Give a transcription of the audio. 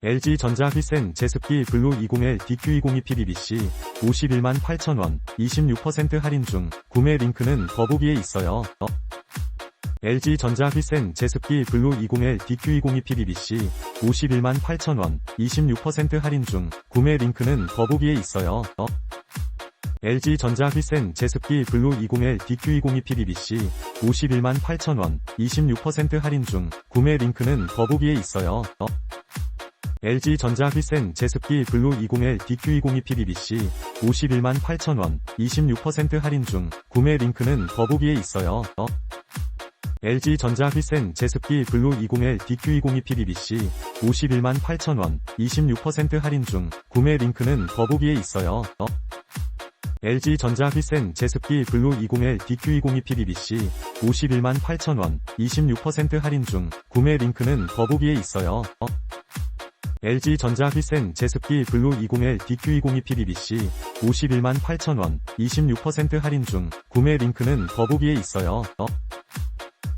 LG전자 휘센 제습기 블루 201 DQ202 PBBC 51만 8천원 26% 할인 중 구매 링크는 더보기에 있어요. 어. LG전자 휘센 제습기 블루 201 DQ202 PBBC 51만 8천원 26% 할인 중 구매 링크는 더보기에 있어요. 어. LG전자 휘센 제습기 블루 201 DQ202 PBBC 51만 8천원 26% 할인 중 구매 링크는 더보기에 있어요. 어. LG전자 휘센 제습기 블루 201 DQ202 PBBC 51만 8천원 26% 할인 중 구매 링크는 더보기에 있어요. 어. LG전자 휘센 제습기 블루 201 DQ202 PBBC 51만 8천원 26% 할인 중 구매 링크는 더보기에 있어요. 어. LG전자 휘센 제습기 블루 201 DQ202 PBBC 51만 8천원 26% 할인 중 구매 링크는 더보기에 있어요. 어. LG전자 휘센 제습기 블루 201 DQ202 PBBC 51만 8천원 26% 할인 중 구매 링크는 더보기에 있어요. 어.